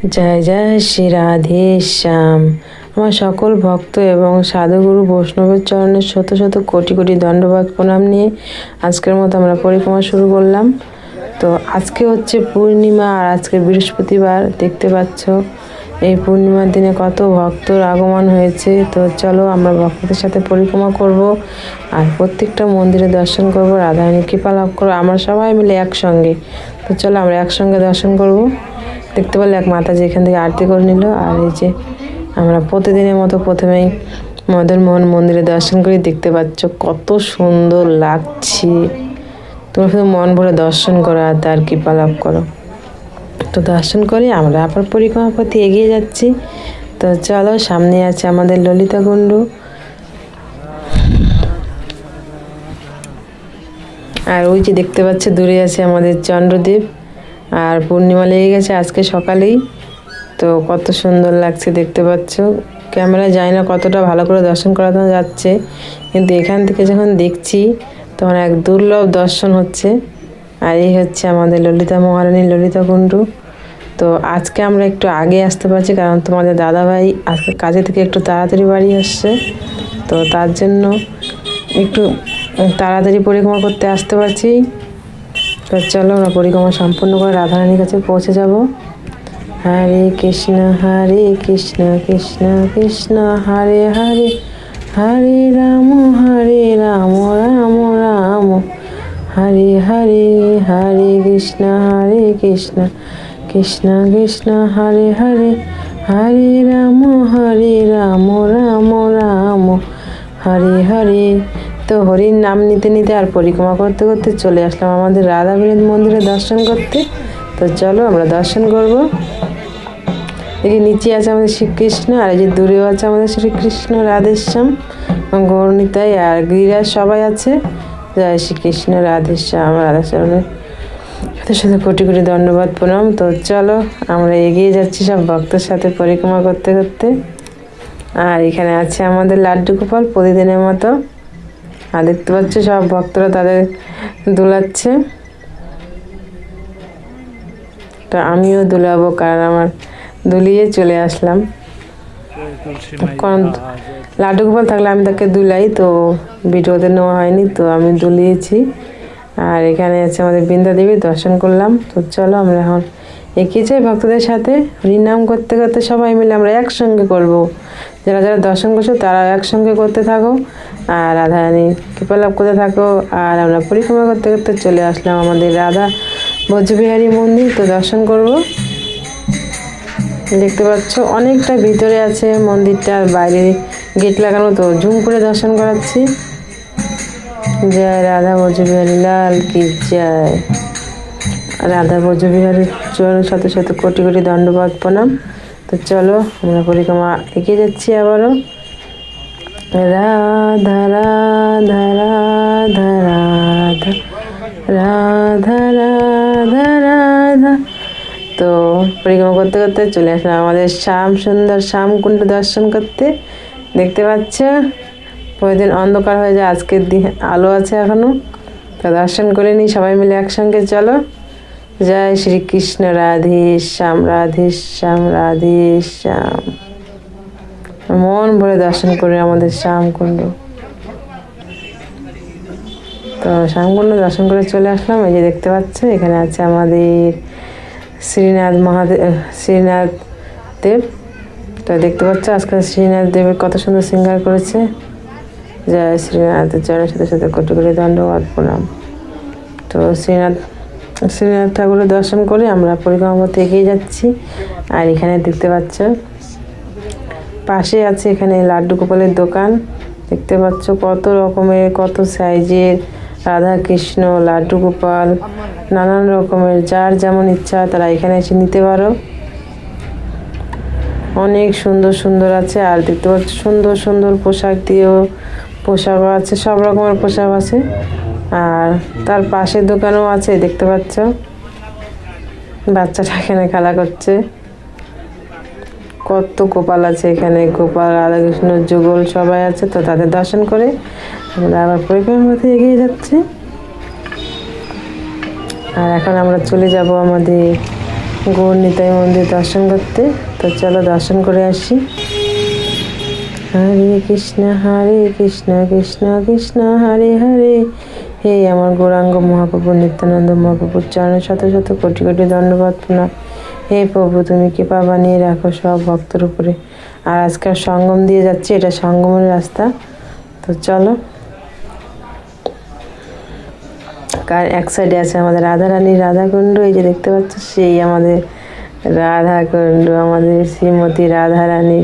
জয় জয় শ্রী রাধে শ্যাম। আমার সকল ভক্ত এবং সাধুগুরু বৈষ্ণবের চরণের শত শত কোটি কোটি দণ্ডবাদ প্রণাম নিয়ে আজকের মতো আমরা পরিক্রমা শুরু করলাম। তো আজকে হচ্ছে পূর্ণিমা আর আজকে বৃহস্পতিবার, দেখতে পাচ্ছ। এই পূর্ণিমার দিনে কত ভক্তর আগমন হয়েছে। তো চলো আমরা ভক্তদের সাথে পরিক্রমা করব আর প্রত্যেকটা মন্দিরে দর্শন করব। রাধারানী কৃপা লাভ করব। আমরা সবাই মিলে একসঙ্গে। তো চলো আমরা একসঙ্গে দর্শন করব। দেখতে পেলে এক মাতাজি এখান থেকে আরতি করে নিল। আর এই যে আমরা প্রতিদিনের মতো প্রথমেই মদন মোহন মন্দিরে দর্শন করি। দেখতে পাচ্ছ কত সুন্দর লাগছে। তোমরা শুধু মন ভরে দর্শন করো আর তার কৃপা লাভ করো। তো দর্শন করে, আমরা আবার পরিক্রমা পথে এগিয়ে যাচ্ছি। তো চলো, সামনে আছে আমাদের ললিতা কুণ্ড। আর ওই যে দেখতে পাচ্ছে, দূরে আছে আমাদের চন্দ্রদ্বীপ। আর পূর্ণিমা লেগে গেছে আজকে সকালেই। তো কত সুন্দর লাগছে দেখতে পাচ্ছ। ক্যামেরা যায় না কতটা ভালো করে দর্শন করানো যাচ্ছে। কিন্তু এখান থেকে যখন দেখছি, তখন এক দুর্লভ দর্শন হচ্ছে। আর এই হচ্ছে আমাদের ললিতা মহারানী, ললিতা কুণ্ডু। তো আজকে আমরা একটু আগে আসতে পারছি, কারণ তোমাদের দাদাভাই আজকে কাজে থেকে একটু তাড়াতাড়ি বাড়ি আসছে। তো তার জন্য একটু তাড়াতাড়ি পরিক্রমা করতে আসতে পারছি। তো চলো আমরা পরিক্রমা সম্পূর্ণ করে রাধারানীর কাছে পৌঁছে যাব। হরে কৃষ্ণ হরে কৃষ্ণ কৃষ্ণ কৃষ্ণ, হরে হরে হরে রাম হরে রাম রাম রাম। হরে হরে হরে কৃষ্ণ হরে কৃষ্ণ কৃষ্ণ কৃষ্ণ, হরে হরে হরে রাম হরে রাম রাম রাম। হরে হরে তো হরির নাম নিতে নিতে আর পরিক্রমা করতে করতে চলে আসলাম আমাদের রাধা বিনোদ মন্দিরে দর্শন করতে। তো চলো আমরা দর্শন করব। যে নিচে আছে আমাদের শ্রীকৃষ্ণ আর এই যে দূরেও আছে আমাদের শ্রীকৃষ্ণ রাধেশ্যাম, গৌরনিতাই আর গিরিরাজ সবাই আছে। জয় শ্রীকৃষ্ণ, রাধেশ্যাম রাধাশ্যামের সাথে সাথে কোটি কোটি দণ্ডবাদ প্রণাম। তো চলো আমরা এগিয়ে যাচ্ছি সব ভক্তের সাথে পরিক্রমা করতে করতে। আর এখানে আছে আমাদের লাড্ডু গোপাল প্রতিদিনের মতো। আর দেখতে পাচ্ছ সব ভক্তরা তাদের দুলাচ্ছে। তো আমিও দুলাবো, কারণ আমার দুলিয়ে চলে আসলাম। কারণ গোপাল থাকলে আমি তাকে দুলাই, তো ভিডিওতে নেওয়া হয়নি, তো আমি দুলিয়েছি। আর এখানে আছে আমাদের বৃন্দা দেবী দর্শন করলাম। তো চলো আমরা এখন এগিয়ে যাই ভক্তদের সাথে, হরিনাম করতে করতে সবাই মিলে আমরা একসঙ্গে করব। যারা যারা দর্শন করছ তারা একসঙ্গে করতে থাকো। আর রাধারানী, কৃপা লাভ করতে থাকো। আর আমরা পরিক্রমা করতে করতে চলে আসলাম আমাদের রাধা বজ্রবিহারী মন্দির। তো দর্শন করব। দেখতে পাচ্ছ, অনেকটা ভিতরে আছে মন্দিরটার বাইরে গেট লাগানো। তো ঝুম করে দর্শন করাচ্ছি। জয় রাধা বজ্রবিহারী লাল কি জয় রাধা বজ্রবিহারীর চরণের সাথে সাথে কোটি কোটি দণ্ডবাদ, প্রণাম। তো চলো, আমরা পরিক্রমা এগিয়ে যাচ্ছি আবারও। রাধা রাধা রাধা রাধা রাধা রাধা রাধা। তো পরিক্রমা করতে করতে চলে আসলাম আমাদের শ্যাম সুন্দর শ্যাম কুণ্ড দর্শন করতে। দেখতে পাচ্ছ? প্রতিদিন অন্ধকার হয়ে যায়, আজকের দিন আলো আছে এখনও। তো দর্শন করে নিই, সবাই মিলে একসঙ্গে, চলো। জয় শ্রীকৃষ্ণ, রাধে শ্যাম রাধে শ্যাম রাধে শ্যাম। মন ভরে দর্শন করে আমাদের শ্যামকুণ্ড। তো শ্যামকুণ্ড দর্শন করে চলে আসলাম। এই যে দেখতে পাচ্ছ এখানে আছে আমাদের শ্রীনাথ মহাদেব শ্রীনাথ দেব। তো দেখতে পাচ্ছ, আজকে শ্রীনাথ দেবের কত সুন্দর সিঙ্গার করেছে। জয় শ্রীনাথের জয়ের সাথে সাথে কোটি কোটি দণ্ডবাদ প্রণাম তো শ্রীনাথ শ্রীনাথ ঠাকুরের দর্শন করে আমরা পরিক্রমা করতে এগিয়ে যাচ্ছি। আর এখানে দেখতে পাচ্ছ, পাশে আছে এখানে লাড্ডু গোপালের দোকান। দেখতে পাচ্ছ কত রকমের, কত সাইজের রাধা কৃষ্ণ লাড্ডু গোপাল, নানান রকমের, যার যেমন ইচ্ছা তারা এখানে এসে নিতে পারো। অনেক সুন্দর সুন্দর আছে, আর দেখতে পাচ্ছ সুন্দর সুন্দর পোশাক দিয়েও পোশাকও আছে, সব রকমের পোশাক আছে। আর তার পাশের দোকানও আছে, দেখতে পাচ্ছ। বাচ্চাটা এখানে খেলা করছে। কত গোপাল আছে এখানে, গোপাল, রাধাকৃষ্ণ, যুগল সবাই আছে, তো তাদের দর্শন করে আমরা আবার পরিক্রমার মধ্যে এগিয়ে যাচ্ছি। আর এখন আমরা চলে যাব আমাদের গৌর নিতাই মন্দির দর্শন করতে। তো চলো দর্শন করে আসি। হরে কৃষ্ণ হরে কৃষ্ণ কৃষ্ণ কৃষ্ণ, হরে হরে। হে আমার গৌরাঙ্গ মহাপ্রভু, নিত্যানন্দ মহাপ্রভুর চরণে শত শত কোটি কোটি দণ্ডবাদ প্রণাম হে প্রভু, তুমি কৃপা বানিয়ে রাখো সব ভক্তের উপরে। আর আজকাল সঙ্গম দিয়ে যাচ্ছে, এটা সঙ্গমের রাস্তা। তো চলো। কার এক সাইডে আছে আমাদের রাধারানী রাধাকুণ্ড, এই যে দেখতে পাচ্ছ, সেই আমাদের রাধাকুণ্ড, আমাদের শ্রীমতী রাধারানী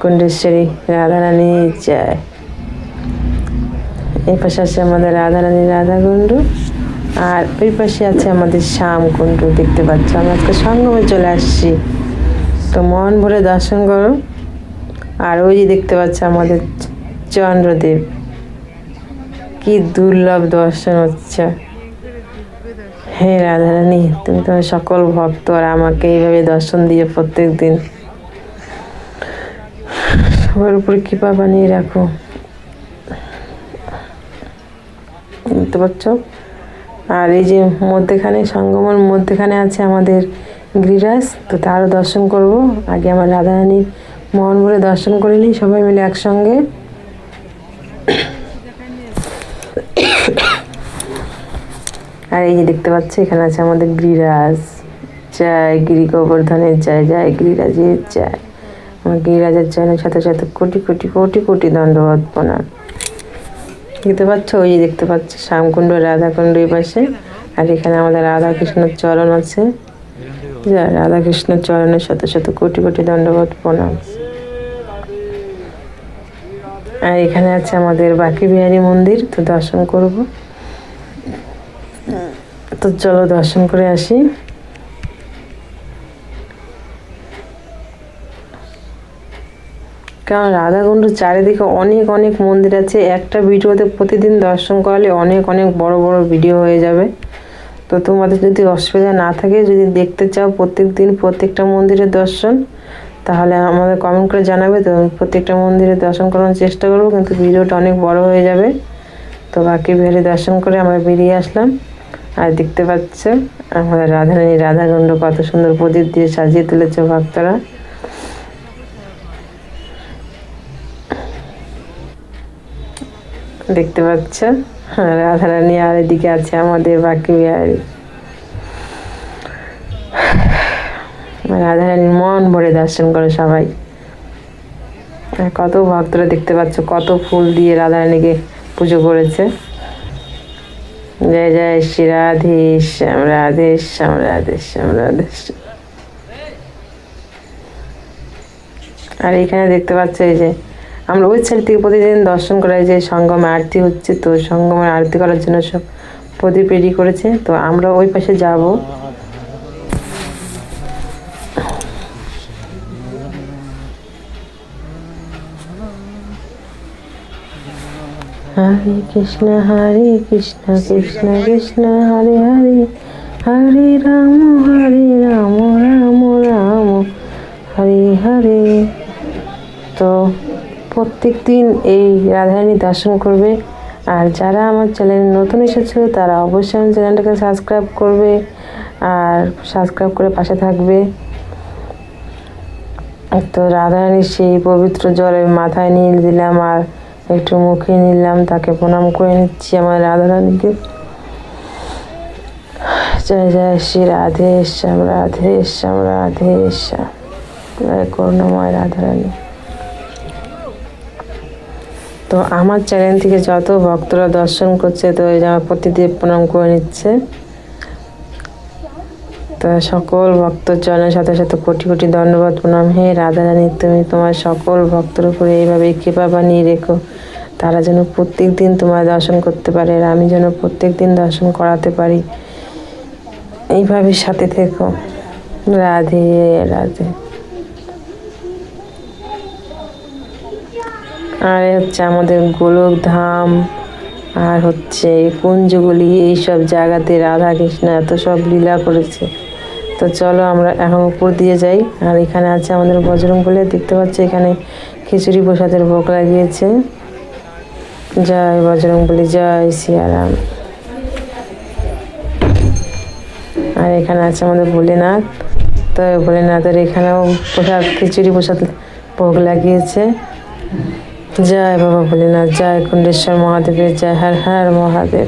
কুণ্ডেশ্বরী। রাধা রাধারানী, জয়। এই পাশে আছে আমাদের রাধারানী রাধাকুণ্ড আর ওই পাশে আছে আমাদের শ্যামকুণ্ড দেখতে পাচ্ছ? আমরা আজকে সঙ্গমে চলে আসছি। তো মন ভরে দর্শন করো। আর ওই যে দেখতে পাচ্ছ আমাদের চন্দ্রদেব। কি দুর্লভ দর্শন হচ্ছে। হে রাধারানী তুমি তোমার সকল ভক্ত আর আমাকে এইভাবে দর্শন দিয়ে প্রত্যেক দিন সবার উপরে কৃপা বানিয়ে রাখো। বুঝতে পাচ্ছ। আর এই যে মধ্যেখানে, সঙ্গমের মধ্যেখানে আছে আমাদের গিরিরাজ। তো তারও দর্শন করব। আগে আমার রাধারানীর মন বলে দর্শন করে নিই, সবাই মিলে একসঙ্গে। আর এই যে দেখতে পাচ্ছি, এখানে আছে আমাদের গিরিরাজ। জয় গিরি গোবর্ধনের জয় জয় গিরিরাজের জয়। আমার গিরিরাজের জয়ের সাথে সাথে কোটি কোটি কোটি কোটি দণ্ডবত প্রণাম। দেখতে পাচ্ছ? ওই দেখতে পাচ্ছ, শ্যামকুণ্ড, রাধাকুণ্ড এই পাশে। আর এখানে আমাদের রাধা কৃষ্ণের চরণ আছে। রাধা কৃষ্ণের চরণের শত শত কোটি কোটি দণ্ডবত প্রণাম। আর এখানে আছে আমাদের বাকি বিহারী মন্দির, তো দর্শন করব। তো চলো দর্শন করে আসি। কারণ রাধাকুণ্ড চারিদিকে অনেক অনেক মন্দির আছে। একটা ভিডিওতে প্রতিদিন দর্শন করালে অনেক অনেক বড় বড় ভিডিও হয়ে যাবে। তো তোমাদের যদি অসুবিধা না থাকে, যদি দেখতে চাও প্রত্যেক দিন প্রত্যেকটা মন্দিরের দর্শন, তাহলে আমাদের কমেন্ট করে জানাবে। তো প্রত্যেকটা মন্দিরে দর্শন করানোর চেষ্টা করব, কিন্তু ভিডিওটা অনেক বড় হয়ে যাবে। তো বাকি বিহারি দর্শন করে আমরা বেরিয়ে আসলাম। আর দেখতে পাচ্ছ আমাদের রাধারানী রাধাকুণ্ড কত সুন্দর প্রদীপ দিয়ে সাজিয়ে তুলেছে ভক্তরা। দেখতে পাচ্ছ হ্যাঁ, রাধারানী আর এদিকে আছে আমাদের বাকি বিহারি রাধারানীর মন ভরে দর্শন করে সবাই। কত ভক্তরা দেখতে পাচ্ছ কত ফুল দিয়ে রাধারানীকে পুজো করেছে। জয় জয় শ্রী রাধে শ্যাম রাধে শ্যাম রাধে শ্যাম রাধে আর এখানে দেখতে পাচ্ছ এই যে আমরা ওই সাইড থেকে প্রতিদিন দর্শন করাই যে সঙ্গমে আরতি হচ্ছে, তো সঙ্গমের আরতি করার জন্য সব প্রদীপ রেডি করেছে, তো আমরা ওই পাশে যাব। হরে কৃষ্ণ হরে কৃষ্ণ কৃষ্ণ কৃষ্ণ, হরে হরে হরে রাম হরে রাম রাম রাম, হরে হরে। তো প্রত্যেক দিন এই রাধারানী দর্শন করবে। আর যারা আমার চ্যানেলে নতুন এসেছ, তারা অবশ্যই আমার চ্যানেলটাকে সাবস্ক্রাইব করবে আর সাবস্ক্রাইব করে পাশে থাকবে। তো রাধারানীর সেই পবিত্র জল মাথায় নিয়ে দিলাম আর একটু মুখে নিলাম, তাকে প্রণাম করে নিচ্ছি আমার রাধারানীকে। জয় জয় শ্রী রাধে, শ্যাম রাধে শ্যাম রাধে, শ্যাম। করুণাময় রাধারানী। তো আমার চ্যানেল থেকে যত ভক্তরা দর্শন করছে, তো এই প্রতিদিন প্রণাম করে নিচ্ছে। তো সকল ভক্ত জনের সাথে সাথে কোটি কোটি ধন্যবাদ, প্রণাম। হে রাধারানী, তুমি তোমার সকল ভক্তের উপরে এইভাবে কৃপা বানিয়ে রেখো। তারা যেন প্রত্যেক দিন তোমার দর্শন করতে পারে আর আমি যেন প্রত্যেক দিন দর্শন করাতে পারি। এইভাবে সাথে থেকো। রাধে রাধে। আর হচ্ছে আমাদের গোলক ধাম আর হচ্ছে কুঞ্জগুলি এইসব জায়গাতে রাধা কৃষ্ণ এত সব লীলা করেছে। তো চলো আমরা এখন উপর দিয়ে যাই। আর এখানে আছে আমাদের বজরং বলে দেখতে পাচ্ছি এখানে খিচুড়ি প্রসাদের ভোগ লাগিয়েছে। জয় বজরং বলি জয় সিয়ারাম। আর এখানে আছে আমাদের ভোলেনাথ। তো ভোলেনাথের এখানেও প্রসাদ, খিচুড়ি প্রসাদ ভোগ লাগিয়েছে। জয় বাবা ভোলেনাথ, জয় কুণ্ডেশ্বর মহাদেবের, জয় হর হর মহাদেব।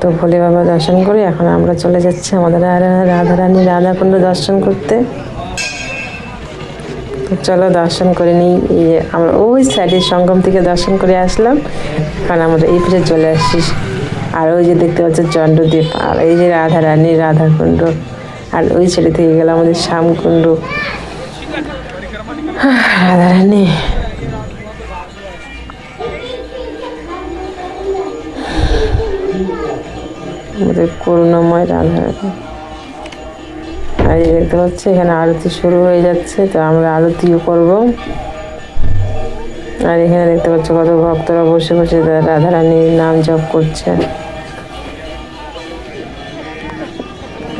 তো ভোলে বাবা দর্শন করে এখন আমরা চলে যাচ্ছি আমাদের রাধা- রাধারানী রাধাকুণ্ড দর্শন করতে। চলো দর্শন করে নিই আমরা ওই সাইডের সঙ্গম থেকে দর্শন করে আসলাম। কারণ আমরা এই পাশে চলে আসছি। আর ওই যে দেখতে পাচ্ছি চন্দ্রদ্বীপ, আর এই যে রাধা রানী রাধাকুণ্ড। আর ওই সাইডে থেকে গেল আমাদের শ্যামকুণ্ড। রাধা আমাদের করুণাময় রাধা আর এই দেখতে পাচ্ছি, এখানে আরতি শুরু হয়ে যাচ্ছে, তো আমরা আরতিও করব। আর এখানে দেখতে পাচ্ছ কত ভক্তরা বসে বসে রাধারানীর নাম জপ করছে।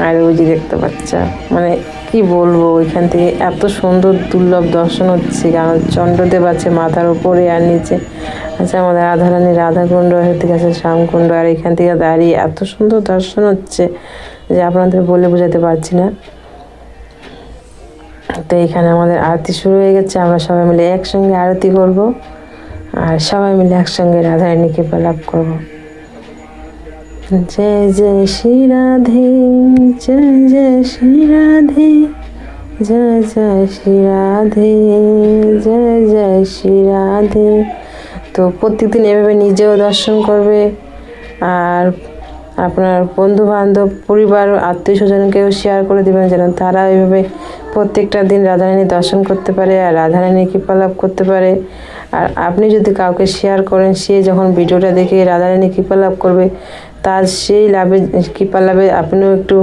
আর ওই দেখতে পাচ্ছ মানে কি বলব, ওইখান থেকে এত সুন্দর দুর্লভ দর্শন হচ্ছে, কারণ চন্দ্রদেব আছে মাথার উপরে আর নিচে। আচ্ছা আমাদের রাধারানী রাধাকুণ্ড থেকে আছে, শ্যামকুণ্ড, আর এখান থেকে দাঁড়িয়ে এত সুন্দর দর্শন হচ্ছে যে আপনাদের বলে বোঝাতে পারছি না। তো এখানে আমাদের আরতি শুরু হয়ে গেছে, আমরা সবাই মিলে একসঙ্গে আরতি করব, আর সবাই মিলে একসঙ্গে রাধারানীকে লাভ করব। জয় জয় শ্রী রাধে, জয় জয় শ্রী রাধে, জয় জয় শ্রী রাধে, জয় জয় শ্রী রাধে। তো প্রত্যেকদিন এভাবে নিজেও দর্শন করবে আর আপনার বন্ধু বান্ধব পরিবার আত্মীয় স্বজনকেও শেয়ার করে দেবেন যেন তারা এইভাবে প্রত্যেকটা দিন রাধারানী দর্শন করতে পারে আর রাধারানী কৃপা লাভ করতে পারে। আর আপনি যদি কাউকে শেয়ার করেন, সে যখন ভিডিওটা দেখে রাধারানী কৃপা লাভ করবে, তার সেই লাভে, কৃপা লাভে আপনিও একটু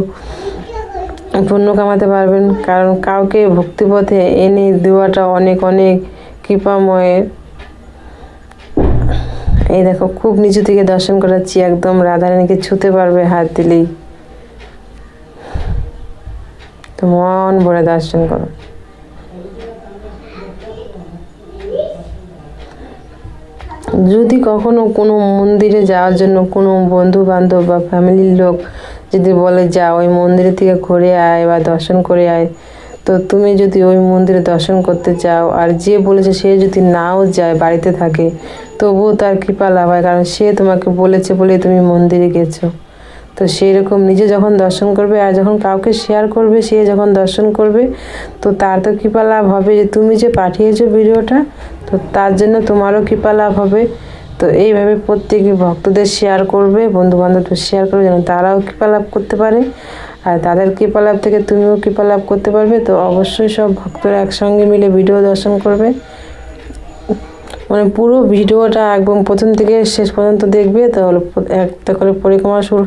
পুণ্য কামাতে পারবেন। কারণ কাউকে ভক্তিপথে এনে দেওয়াটা অনেক অনেক কৃপাময়ের এই দেখো, খুব নিচু থেকে দর্শন করাচ্ছি, একদম রাধারানীকে ছুতে পারবে হাত দিলেই। তো মন ভরে দর্শন করো। যদি কখনো কোনো মন্দিরে যাওয়ার জন্য কোনো বন্ধু বান্ধব বা ফ্যামিলির লোক যদি বলে যা ওই মন্দিরে থেকে ঘুরে আয় বা দর্শন করে আয় তো তুমি যদি ওই মন্দিরে দর্শন করতে চাও, আর যে বলেছে সে যদি নাও যায়, বাড়িতে থাকে, তবুও তার কৃপা লাভ হয়, কারণ সে তোমাকে বলেছে বলে তুমি মন্দিরে গেছো। তো সেই রকম নিজে যখন দর্শন করবে আর যখন কাউকে শেয়ার করবে, সে যখন দর্শন করবে, তো তার তো কৃপা লাভ হবে। যে তুমি যে পাঠিয়েছো ভিডিওটা, তো তার জন্য তোমারও কৃপা লাভ হবে। তো এইভাবে প্রত্যেক ভক্তদের শেয়ার করবে বন্ধু বান্ধবদের শেয়ার করবে, যেন তারাও কৃপা লাভ করতে পারে। আর তাদের কৃপা লাভ থেকে তুমিও কৃপা লাভ করতে পারবে, তো অবশ্যই সব ভক্তরা একসঙ্গে মিলে ভিডিও দর্শন করবে। মানে পুরো ভিডিওটা একদম প্রথম থেকে শেষ পর্যন্ত দেখবে তাহলে একটা করে পরিক্রমা শুরু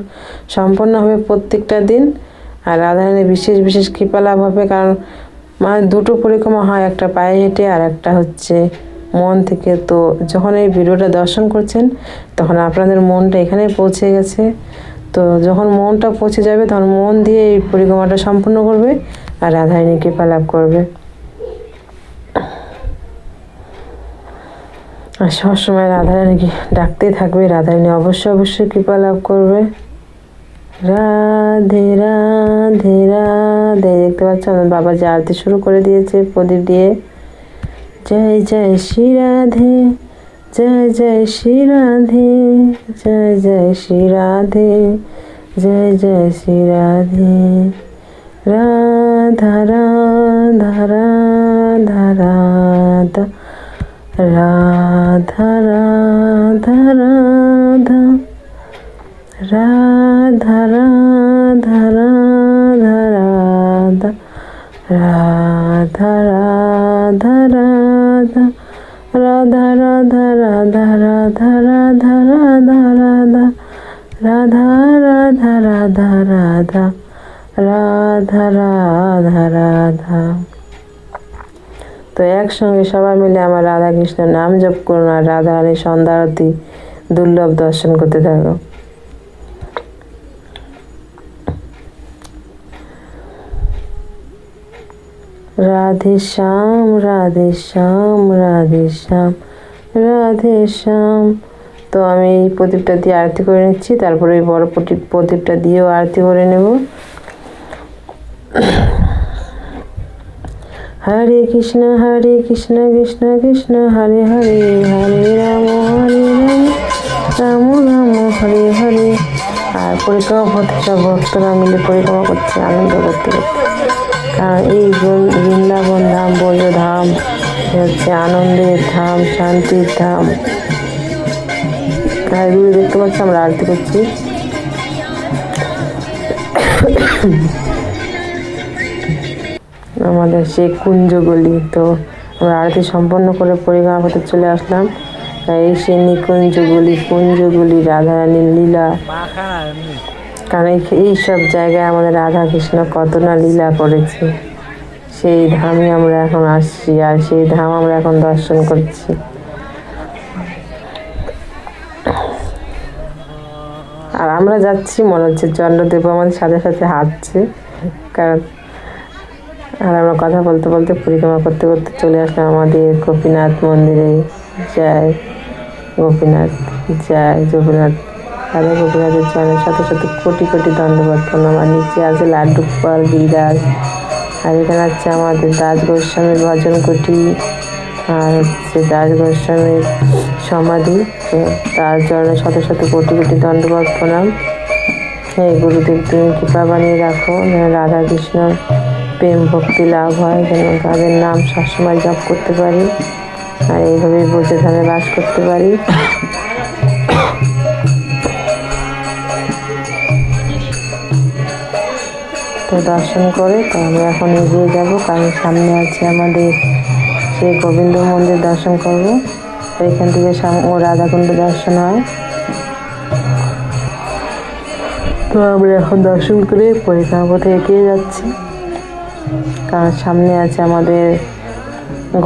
সম্পন্ন হবে প্রত্যেকটা দিন। আর রাধারানীর বিশেষ বিশেষ কৃপা লাভ হবে, কারণ মানে দুটো পরিক্রমা হয়, একটা পায়ে হেঁটে আর একটা হচ্ছে মন থেকে। তো যখন এই ভিডিওটা দর্শন করছেন, তখন আপনাদের মনটা এখানে পৌঁছে গেছে। তো যখন মনটা পৌঁছে যাবে তখন মন দিয়ে এই পরিক্রমাটা সম্পূর্ণ করবে আর রাধারানী কৃপা লাভ করবে। আর সবসময় রাধারানীকে ডাকতেই থাকবে। রাধারানী অবশ্যই অবশ্যই কৃপা লাভ করবে। রাধে রাধে রাধে। দেখতে পাচ্ছ? আমার বাবা যে আরতি শুরু করে দিয়েছে প্রদীপ দিয়ে। জয় জয়, শ্রী রাধে। জয় জয় শ্রী রাধে জয় জয় শ্রী রাধে জয় জয় শ্রী রাধে রাধা রাধা রাধা রাধা রাধা রাধা রাধা রাধা রাধা রাধা রাধা রাধা রাধা রাধা রাধা রাধা রাধা রাধা রাধা রাধা রাধা রাধা রাধা রাধা রাধা রাধা রাধা রাধা তো একসঙ্গে সবাই মিলে আমার রাধা কৃষ্ণের নাম জপ করুন আর রাধা রানী সন্ধ্যা আরতি দুর্লভ দর্শন করতে থাকো রাধে শ্যাম রাধে শ্যাম রাধে শ্যাম রাধে শ্যাম। তো আমি এই প্রদীপটা দিয়ে আরতি করে নিচ্ছি, তারপরে ওই বড় প্রদীপ, প্রদীপটা দিয়েও আরতি করে নেব। হরে কৃষ্ণ হরে কৃষ্ণ কৃষ্ণ কৃষ্ণ, হরে হরে হরে রাম হরে রাম রাম রাম, হরে হরে। আর পরিক্রমা পথে সব ভক্তরা মিলে পরিক্রমা করছে, আনন্দ করতে করতে। এই বৃন্দাবন ধাম ধাম হচ্ছে আনন্দের ধাম, শান্তির ধাম। আর দেখতে পাচ্ছি, আমরা আরতি করছি। আমাদের সেই কুঞ্জগুলি, তো আমরা আরতি সম্পন্ন করে পরিক্রমা করতে চলে আসলাম। এই সেই নিকুঞ্জগুলি, কুঞ্জগুলি রাধারানীর লীলা। কারণ এই- সব জায়গায় আমাদের রাধা কৃষ্ণ কত না লীলা করেছে। সেই ধামে আমরা এখন আসছি আর সেই ধাম আমরা এখন দর্শন করছি। আর আমরা যাচ্ছি, মনে হচ্ছে চন্দ্রদেব আমাদের সাথে সাথে হাঁটছে। কারণ আর আমরা কথা বলতে বলতে পরিক্রমা করতে করতে চলে আসলাম আমাদের গোপীনাথ মন্দিরে। জয় গোপীনাথ জয় গোপীনাথ রাধা গোপীনাথের চরণের সাথে সাথে কোটি কোটি দণ্ডবাদ প্রণাম আর নিচে আছে লাড্ডু গোপাল গিরিরাজ আর এখানে আছে আমাদের দাস গোস্বামীর ভজন কুটি, আর হচ্ছে দাস গোস্বামীর সমাধি তার চরণের সাথে সাথে কোটি কোটি দণ্ডবাদ প্রণাম। হে গুরুদেব তুমি কৃপা বানিয়ে রাখো, যেন রাধা কৃষ্ণ প্রেম ভক্তি লাভ হয়, যেন তাদের নাম সবসময় জপ করতে পারি, আর এইভাবেই বোঝে ধামে বাস করতে পারি। দর্শন করে, তো আমরা এখন এগিয়ে যাব কারণ সামনে আছে আমাদের সেই গোবিন্দ মন্দির দর্শন করব। এখান থেকে ও রাধাকুণ্ড দর্শন হয়। তো আমরা এখন দর্শন করে পরিক্রমা পথে এগিয়ে যাচ্ছি। কারণ সামনে আছে আমাদের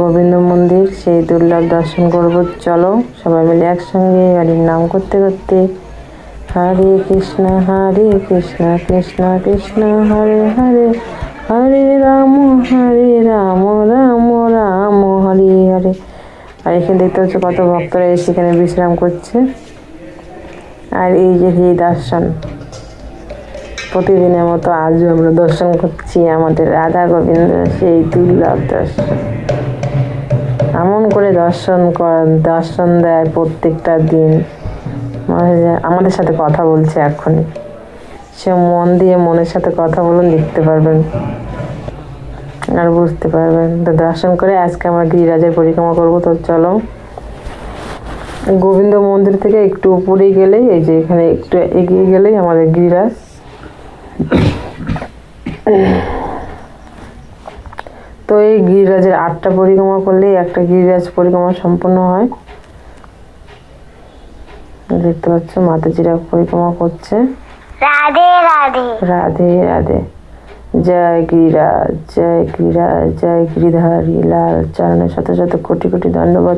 গোবিন্দ মন্দির, সেই দুর্লভ দর্শন করব। চলো সবাই মিলে একসঙ্গে হরির নাম করতে করতে হরে কৃষ্ণ হরে কৃষ্ণ কৃষ্ণ কৃষ্ণ, হরে হরে হরে রাম হরে রাম রাম রাম, হরে হরে। আর এখানে দেখতে হচ্ছে কত ভক্তরা এসে এখানে বিশ্রাম করছে। আর এই যে এই দর্শন, প্রতিদিনের মতো আজও আমরা দর্শন করছি আমাদের রাধা গোবিন্দ, সেই দুর্লভ দর্শন। এমন করে দর্শন কর, দর্শন দেয় প্রত্যেকটা দিন। আমাদের সাথে কথা বলছে এখনই সে মন দিয়ে মনের সাথে কথা বলুন দেখতে পারবেন। আর বুঝতে পারবেন। তো দর্শন করে আজকে আমরা গিরিরাজের পরিক্রমা করব। তো চলো। গোবিন্দ মন্দির থেকে একটু উপরে গেলেই, এই যে এখানে একটু এগিয়ে গেলেই আমাদের গিরিরাজ। তো এই গিরিরাজের আটটা পরিক্রমা করলেই একটা গিরিরাজ পরিক্রমা সম্পূর্ণ হয়। দেখতে পাচ্ছ মাতাজিরা পরিক্রমা করছে। রাধে রাধে। রাধে রাধে। জয় গিরিরাজ জয় গিরিরাজ জয় গিরিধারী লাল চরণের শত শত কোটি কোটি ধন্যবাদ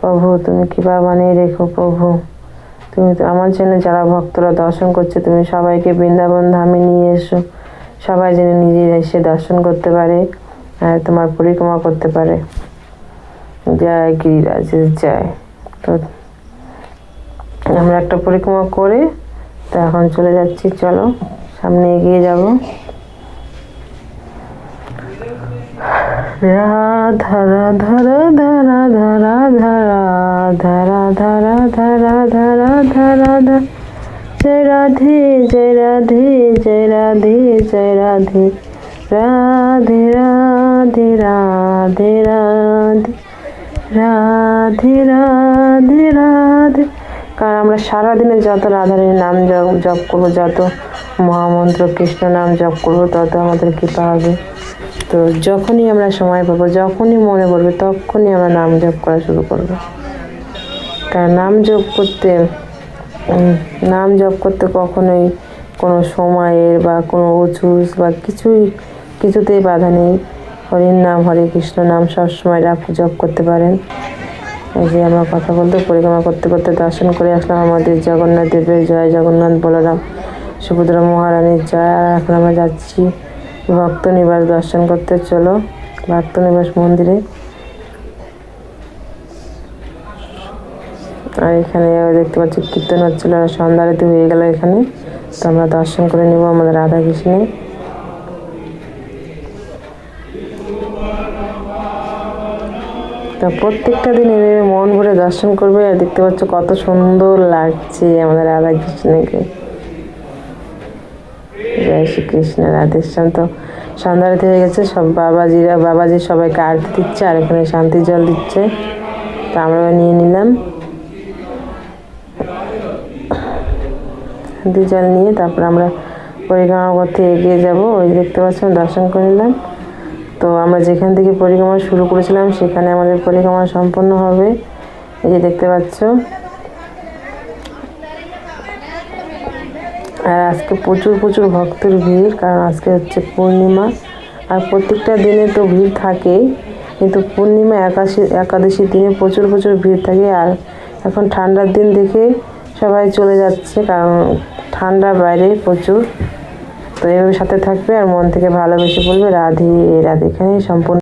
প্রভু তুমি কৃপা বানিয়ে রেখো প্রভু। তুমি তো আমার জন্য যারা ভক্তরা দর্শন করছে তুমি সবাইকে বৃন্দাবন ধামে নিয়ে এসো। সবাই যেন নিজে এসে দর্শন করতে পারে আর তোমার পরিক্রমা করতে পারে। জয় গিরিরাজের জয়। তো আমরা একটা পরিক্রমা করে তো এখন চলে যাচ্ছি চলো সামনে এগিয়ে যাব জয় রাধে জয় রাধে জয় রাধে জয় রাধে রাধে রাধে রাধে রাধে রাধে রাধে রাধে কারণ আমরা সারাদিনে যত রাধারানীর নাম জপ করব, যত মহামন্ত্র, কৃষ্ণ নাম জপ করব, তত আমাদের কৃপা হবে। তো যখনই আমরা সময় পাবো, যখনই মনে পড়বে, তখনই আমরা নাম জপ করা শুরু করব। কারণ নাম জপ করতে নাম জপ করতে কখনোই কোনো সময়ের বা কোনো অচুস বা কিছুই, কিছুতেই বাধা নেই। হরির নাম, হরে কৃষ্ণ নাম সবসময় রাখ, জপ করতে পারেন। এই যে আমরা কথা বলতে, পরিক্রমা করতে করতে দর্শন করে আসলাম আমাদের জগন্নাথ দেবের জয়, জগন্নাথ বলরাম, সুভদ্রা মহারানীর জয়। আর এখন আমরা যাচ্ছি ভক্ত নিবাস দর্শন করতে। চলো, ভক্ত নিবাস মন্দিরে। আর এখানে দেখতে পাচ্ছি কীর্তন হচ্ছিল সন্ধ্যা হয়ে গেল এখানে। তো আমরা দর্শন করে নেব আমাদের রাধা কৃষ্ণের তো প্রত্যেকটা দিন এভাবে মন ভরে দর্শন করবে আর দেখতে পাচ্ছ কত সুন্দর লাগছে আমাদের রাধা কৃষ্ণকে জয় শ্রীকৃষ্ণ রাধেশ্যাম তো সন্ধ্যারতি হয়ে গেছে, সব বাবাজিরা, বাবাজি সবাইকে আরতি দিচ্ছে, আর এখানে শান্তি জল দিচ্ছে। তা আমরা নিয়ে নিলাম। শান্তি জল নিয়ে তারপর আমরা পরিক্রমা করতে এগিয়ে যাব। ওই দেখতে পাচ্ছেন দর্শন করে নিলাম। তো আমরা যেখান থেকে পরিক্রমা শুরু করেছিলাম, সেখানে আমাদের পরিক্রমা সম্পন্ন হবে। এই যে দেখতে পাচ্ছ। আর আজকে প্রচুর প্রচুর ভক্তের ভিড়, কারণ আজকে হচ্ছে পূর্ণিমা। আর প্রত্যেকটা দিনে তো ভিড় থাকেই, কিন্তু পূর্ণিমা একাশি একাদশী দিনে প্রচুর প্রচুর ভিড় থাকে। আর এখন ঠান্ডার দিন দেখে সবাই চলে যাচ্ছে, কারণ ঠান্ডা বাইরে প্রচুর তো এভাবে সাথে থাকবে আর মন থেকে ভালোবেসে বলবে রাধে রাধে এখানেই সম্পূর্ণ